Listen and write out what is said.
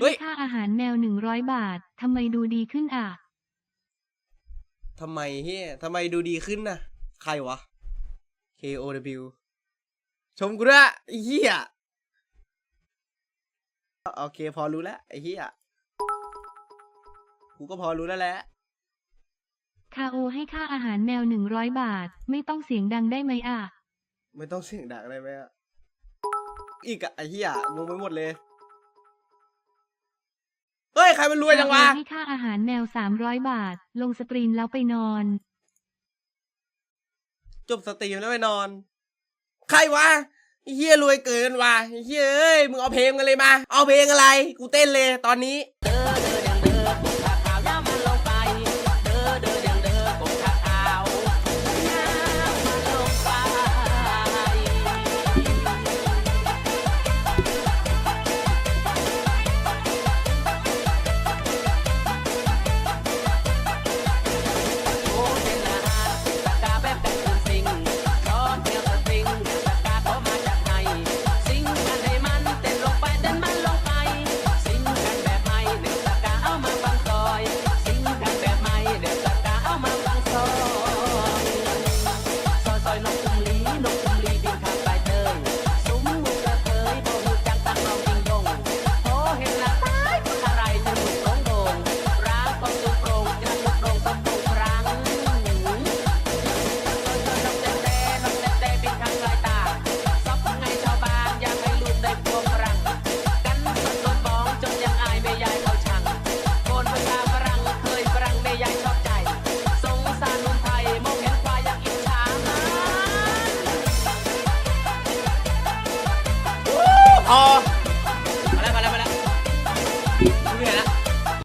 เฮ้ให้ย ค่าอาหารแมวหนึ่งร้อยบาท ทำไมดูดีขึ้นอะ ทำไมเฮียทำไมดูดีขึ้นน่ะใครวะ K O W ชมกูด้วยไอ้เฮียโอเคพอรู้แล้วไอ้เฮียกูก็พอรู้แล้วแหละ คาโอให้ค่าอาหารแมวหนึ่งร้อยบาท ไม่ต้องเสียงดังได้ไหมอะ ไม่ต้องเสียงดังอะไรไหมอะอีกอะไอ้เฮียงงไปหมดเลย เฮ้ย ใครมันรวยจังวะคาโอให้ค่าอาหารแมวสามร้อยบาท ลงสตรีมแล้วไปนอน จบสตรีมแล้วไปนอน ใครวะไอ้เฮียรวยเกินว่ะไอ้เฮียเอ้ย มึงเอาเพลงกันเลยมา เอาเพลงอะไร กูเต้นเลยตอนนี้ อ